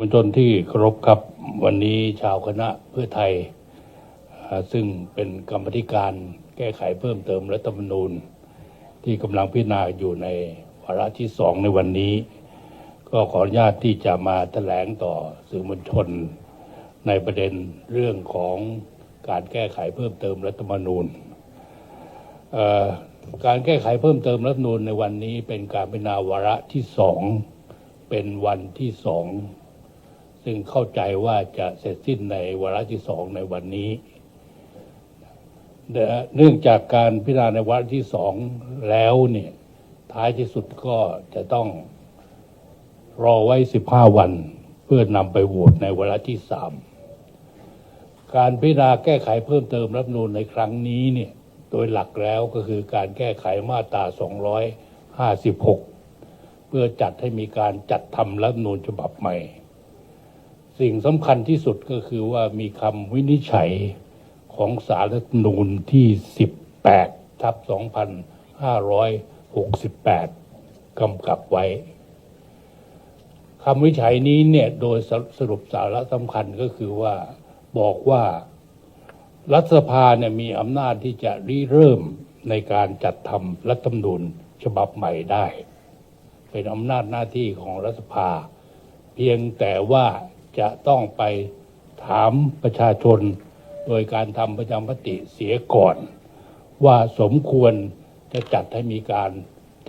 มวลชนที่เคารพครับวันนี้ชาวคณะเพื่อไทย ซึ่งเป็นกรรมธิการแก้ไขเพิ่มเติมรัฐธรรมนูญ ที่กำลังพิจารณาอยู่ในวาระที่สองในวันนี้ ก็ขออนุญาตที่จะมาแถลงต่อสื่อมวลชน ในประเด็นเรื่องของการแก้ไขเพิ่มเติมรัฐธรรมนูญ การแก้ไขเพิ่มเติมรัฐธรรมนูญในวันนี้เป็นการพิจารณาวาระที่สองเป็นวันที่สอง ซึ่งเข้าใจว่าจะเสร็จสิ้นในวาระที่สองในวันนี้เนื่องจากการพิจารณาในวาระที่สองแล้วเนี่ยท้ายที่สุดก็จะต้องรอไว้ 15 วัน เพื่อนำไปโหวตในวาระที่สามการพิจารณาแก้ไขเพิ่มเติมรัฐนูญในครั้งนี้เนี่ยโดยหลักแล้วก็คือการแก้ไขมาตรา 256 เพื่อจัดให้มีการจัดทำรัฐนูญฉบับใหม่ สิ่งสำคัญที่สุดก็คือว่ามีคำวินิจฉัยของสารรัฐธรรมนูญที่ 18 ทับ 2568 กำกับไว้คำวินิจฉัยนี้เนี่ยโดยสสรุปสาระสำคัญก็คือว่าบอกว่ารัฐสภาเนี่ยมีอำนาจที่จะริเริ่มในการจัดทำรัฐธรรมนูญฉบับใหม่ได้ เป็นอำนาจหน้าที่ของรัฐสภา เพียงแต่ว่า จะต้องไปถามประชาชน โดยการทำประชามติเสียก่อน ว่าสมควรจะจัดให้มีการ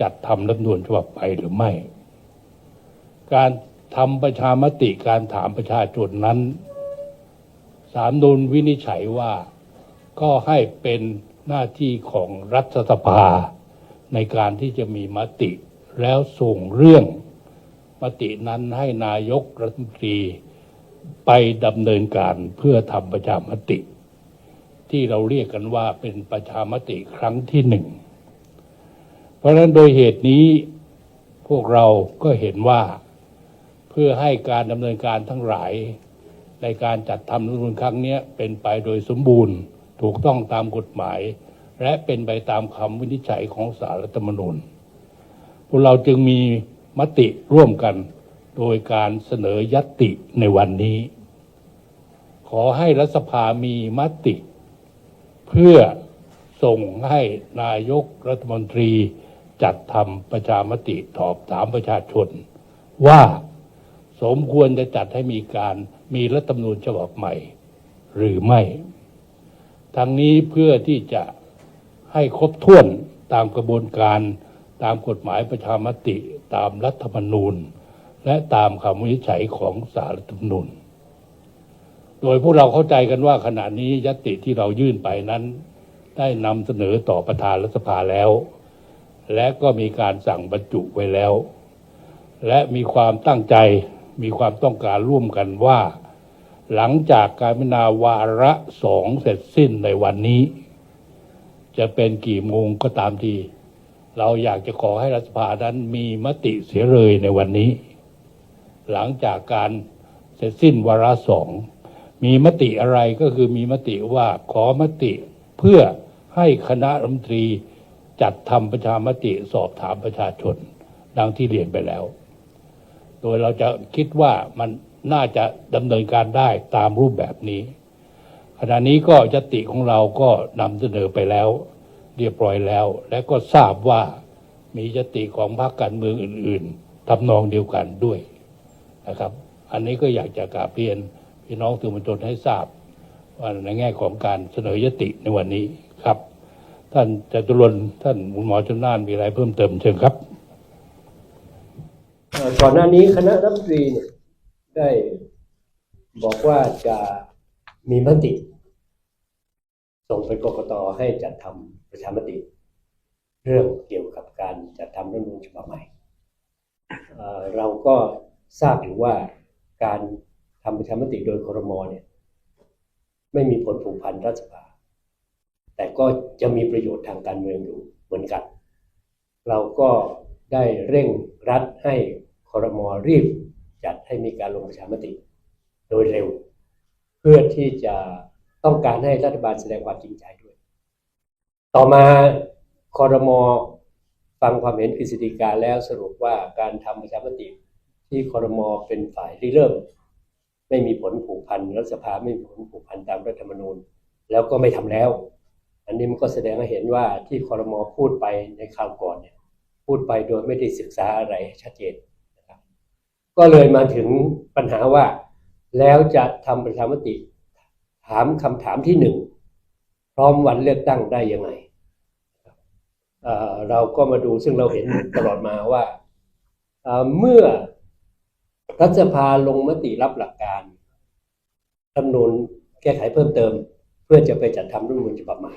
จัดทำรัฐมนูญฉบับใหม่หรือไม่ การทำประชามติการถามประชาชนนั้น สามนูลวินิจฉัยว่าก็ให้เป็นหน้าที่ของรัฐสภา ในการที่จะมีมติแล้วส่งเรื่องมตินั้นให้นายกรัฐมนตรี ไปดำเนินการเพื่อทำประชามติ ที่เราเรียกกันว่าเป็นประชามติครั้งที่หนึ่ง เพราะฉะนั้นโดยเหตุนี้พวกเราก็เห็นว่าเพื่อให้การดำเนินการทั้งหลาย ในการจัดทำรัฐมนูญครั้งนี้เป็นไปโดยสมบูรณ์ถูกต้องตามกฎหมาย และเป็นไปตามคำวินิจฉัยของสารรัฐธรรมนูญพวกเราจึงมีมติร่วมกัน โดยการเสนอยัตติในวันนี้ ขอให้รัฐสภามีมติ เพื่อส่งให้นายกรัฐมนตรีจัดทำประชามติตอบถามประชาชน ว่าสมควรจะจัดให้มีการมีรัฐธรรมนูญฉบับใหม่ หรือไม่ ทั้งนี้เพื่อที่จะให้ครบถ้วนตามกระบวนการตามกฎหมายประชามติตามรัฐธรรมนูญ และตามคำวินิจฉัยของสารรัฐธรรมนูญโดยพวกเราเข้าใจกันว่าขณะนี้ยติที่เรายื่นไปนั้น ได้นำเสนอต่อประธานรัฐสภาแล้ว และก็มีการสั่งบรรจุไว้แล้ว และมีความตั้งใจมีความต้องการร่วมกันว่า หลังจากการพิจารณาวาระสองเสร็จสิ้นในวันนี้ จะเป็นกี่โมงก็ตามที เราอยากจะขอให้รัฐสภานั้นมีมติเสียเลยในวันนี้ หลังจากการเสร็จสิ้นวาระสองมีมติอะไรก็คือมีมติว่าขอมติเพื่อให้คณะรัฐมนตรีจัดทำประชามติสอบถามประชาชน ดังที่เรียนไปแล้ว โดยเราจะคิดว่ามันน่าจะดำเนินการได้ตามรูปแบบนี้ ขณะนี้ก็ยติของเราก็นำเสนอไปแล้ว เรียบร้อยแล้ว และก็ทราบว่ามียติของพรรคการเมืองอื่น ๆทำนองเดียวกันด้วย นะครับ อันนี้ก็อยากจะกราบเรียนพี่น้องสื่อมวลชนให้ทราบว่าในแง่ของการเสนอยติในวันนี้ครับ ท่านจตุรนท่านหมอชนน่านมีอะไรเพิ่มเติมเชิญครับก่อนหน้านี้คณะรัฐมนตรีเนี่ยได้บอกว่าจะมีมติ ส่งไปกกตให้จัดทำประชามติ เรื่องเกี่ยวกับการจัดทำรัฐธรรมนูญฉบับใหม่เราก็ ทราบอยู่ว่าการทำประชามติโดยครมเนี่ยไม่มีผลผูกพันรัฐสภา แต่ก็จะมีประโยชน์ทางการเมืองอยู่เหมือนกัน เราก็ได้เร่งรัดให้ครมรีบจัดให้มีการลงประชามติ โดยเร็ว เพื่อที่จะต้องการให้รัฐบาลแสดงความจริงใจด้วย ต่อมาคอรมอฟังความเห็นกฤษฎีกาแล้วสรุปว่าการทำประชามติ ที่คอรมอเป็นฝ่ายริเริ่ม ไม่มีผลผูกพันรัฐสภาไม่มีผลผูกพันตามรัฐธรรมนูญ แล้วก็ไม่ทำแล้ว อันนี้มันก็แสดงให้เห็นว่าที่คอรมอพูดไปในคราวก่อนเนี่ยพูดไปโดยไม่ได้ศึกษาอะไรชัดเจนนะครับก็เลยมาถึงปัญหาว่า แล้วจะทำประชามติถามคำถามที่หนึ่งพร้อมวันเลือกตั้งได้ยังไงเราก็มาดูซึ่งเราเห็นตลอดมาว่าเมื่อ รัฐสภาลงมติรับหลักการรัฐมนูญแก้ไขเพิ่มเติม เพื่อจะไปจัดทำรัฐมนูญฉบับใหม่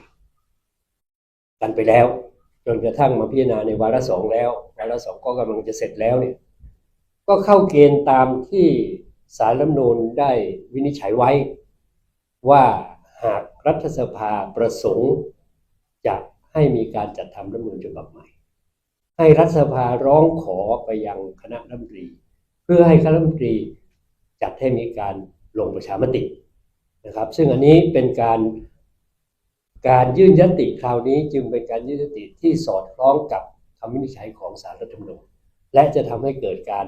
กันไปแล้ว จนกระทั่งมาพิจารณาในวาระสองแล้ววาระสองก็กำลังจะเสร็จแล้วเนี่ยก็เข้าเกณฑ์ตามที่สารรัฐมนูญได้วินิจฉัยไว้ ว่าหากรัฐสภาประสงค์จะให้มีการจัดทำรัฐมนูญฉบับใหม่ ให้รัฐสภาร้องขอไปยังคณะรัฐมนตรี เพื่อให้คณะรัฐมนตรีจัดให้มีการลงประชามตินะครับ ซึ่งอันนี้เป็นการการยื่นยติคราวนี้จึงเป็นการยื่นยติที่สอดคล้องกับคำวินิจฉัยของศาลรัฐธรรมนูญและจะทำให้เกิดการ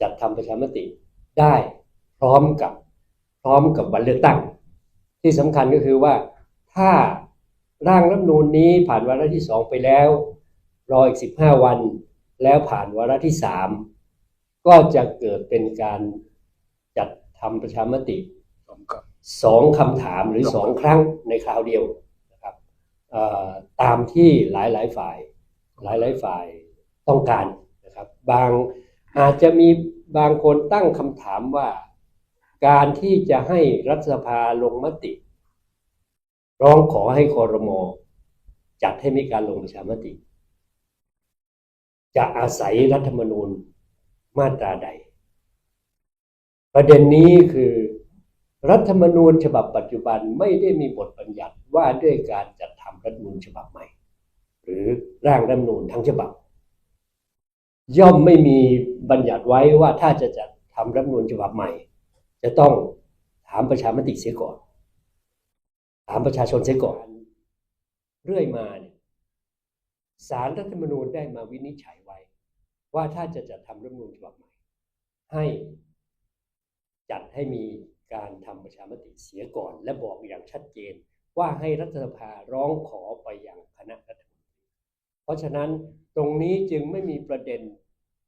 จัดทำประชามติได้พร้อมกับพร้อมกับวันเลือกตั้ง ที่สำคัญก็คือว่าถ้าร่างรัฐธรรมนูญนี้ผ่านวาระที่สองไปแล้ว รออีกสิบห้าวัน แล้วผ่านวาระที่สาม ก็จะเกิดเป็นการจัดทำประชามติสองคำถามหรือสองครั้งในคราวเดียวนะครับเอ่อตามที่หลายหลายๆฝ่าย หลายหลายๆฝ่ายต้องการนะครับ บางอาจจะมีบางคนตั้งคำถามว่า การที่จะให้รัฐสภาลงมติ ร้องขอให้คอรมอจัดให้มีการลงประชามติ จะอาศัยรัฐธรรมนูญ มาตราใด ประเด็นนี้คือรัฐธรรมนูญฉบับปัจจุบันไม่ได้มีบทบัญญัติว่าด้วยการจัดทำรัฐมนูญฉบับใหม่ หรือร่างรัฐมนูญทั้งฉบับ ย่อมไม่มีบัญญัติไว้ว่าถ้าจะจัดทำรัฐมนูญฉบับใหม่ จะต้องถามประชามติเสียก่อน ถามประชาชนเสียก่อน เรื่อยมาเนี่ยสารรัฐธรรมนูญได้มาวินิจฉัยไว้ ว่าถ้าจะจัดทำรัฐมนูญฉบับใหม่ ให้จัดให้มีการทำประชามติเสียก่อน และบอกอย่างชัดเจน ว่าให้รัฐสภาร้องขอไปยังคณะรัฐมนตรีเพราะฉะนั้นตรงนี้จึงไม่มีประเด็น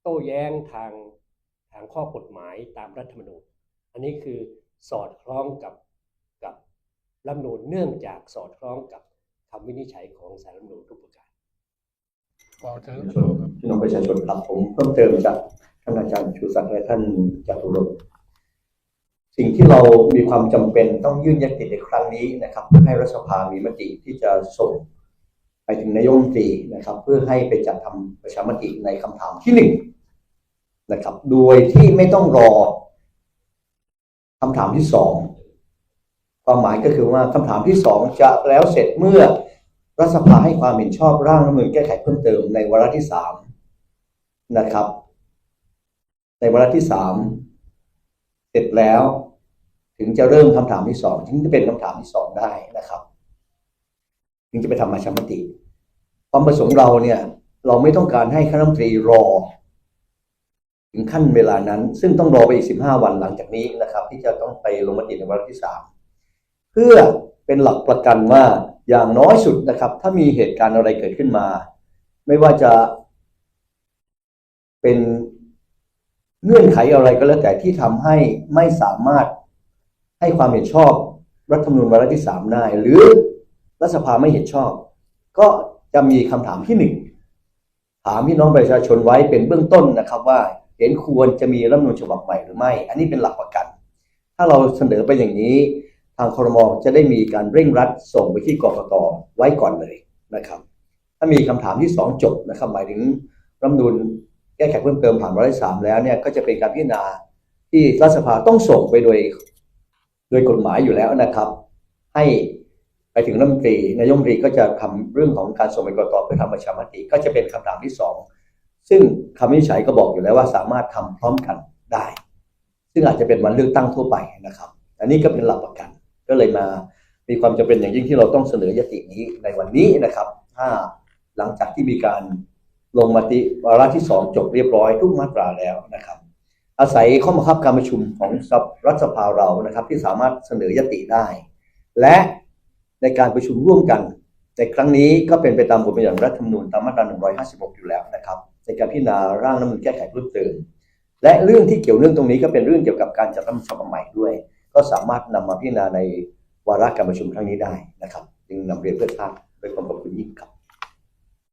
โต้แย้งทางทางข้อกฎหมายตามรัฐธรรมนูญ อันนี้คือสอดคล้องกับกับรัฐมนูญเนื่องจากสอดคล้องกับคำวินิจฉัยของสารรัฐมนูญทุกประการ ขอเชิญพี่น้องประชาชนครับผมเพิ่มเติมจากท่านอาจารย์ชูศักดิ์และท่านจตุรงค์สิ่งที่เรามีความจำเป็นต้องยื่นยติในครั้งนี้นะครับเพื่อให้รัฐสภามีมติที่จะส่งไปถึงนายกรัฐมนตรีนะครับ เพื่อให้ไปจัดทำประชามติในคำถามที่หนึ่งนะครับ โดยที่ไม่ต้องรอคำถามที่สองความหมายก็คือว่าคำถามที่สองจะแล้วเสร็จเมื่อ รัฐสภาให้ความเห็นชอบร่างรัฐมนูญแก้ไขเพิ่มเติมในวาระที่สามนะครับ ในวาระที่สามเสร็จแล้ว ถึงจะเริ่มคำถามที่สองถึงจะเป็นคำถามที่สองได้นะครับ ถึงจะไปทำประชามติ ความประสงค์เราเนี่ย เราไม่ต้องการให้คณะรัฐมนตรีรอ ถึงขั้นเวลานั้น ซึ่งต้องรอไปอีกสิบห้าวันหลังจากนี้นะครับ ที่จะต้องไปลงมติในวาระที่สามเพื่อ เป็นหลักประกันว่าอย่างน้อยสุดนะครับ ถ้ามีเหตุการณ์อะไรเกิดขึ้นมา ไม่ว่าจะเป็นเงื่อนไขอะไรก็แล้วแต่ที่ทำให้ไม่สามารถให้ความเห็นชอบรัฐธรรมนูญวาระที่สามได้หรือรัฐสภาไม่เห็นชอบ ก็จะมีคำถามที่หนึ่งถามพี่น้องประชาชนไว้เป็นเบื้องต้นนะครับว่าเห็นควรจะมีรัฐธรรมนูญฉบับใหม่หรือไม่ อันนี้เป็นหลักประกัน ถ้าเราเสนอไปอย่างนี้ ทางครมจะได้มีการเร่งรัดส่งไปที่กรกตไว้ก่อนเลยนะครับ ถ้ามีคำถามที่สองจบนะครับหมายถึงรัฐมนูญแก้ไขเพิ่มเติมผ่านวาระสามแล้วเนี่ยก็จะเป็นการพิจารณาที่รัฐสภาต้องส่งไปโดย โดยกฎหมายอยู่แล้วนะครับ ให้ไปถึงรัฐมนตรีนายกรัฐมนตรีก็จะทำเรื่องของการส่งไปกรกตเพื่อทำประชามติก็จะเป็นคำถามที่สองซึ่งคำวินิจฉัยก็บอกอยู่แล้วว่าสามารถทำพร้อมกันได้ ซึ่งอาจจะเป็นวันเลือกตั้งทั่วไปนะครับ อันนี้ก็เป็นหลักประกัน ก็เลยมามีความจำเป็นอย่างยิ่งที่เราต้องเสนอยตินี้ในวันนี้นะครับ ถ้าหลังจากที่มีการลงมติวาระที่สองจบเรียบร้อยทุกมาตราแล้วนะครับ อาศัยข้อบังคับการประชุมของรัฐสภาเรานะครับ ที่สามารถเสนอยติได้ และในการประชุมร่วมกัน ในครั้งนี้ก็เป็นไปตามบทบัญญัติรัฐธรรมนูญตามมาตรา 156 อยู่แล้วนะครับ ในการพิจารณาร่างรัฐธรรมนูญแก้ไขเพิ่มเติมและเรื่องที่เกี่ยวเนื่องตรงนี้ก็เป็นเรื่องเกี่ยวกับการจัดรัฐธรรมนูญฉบับใหม่ด้วย ก็สามารถนำมาพิจารณาในวาระการประชุมครั้งนี้ได้นะครับ จึงนำเรียนเพื่อทราบด้วยความขอบคุณยิ่งครับ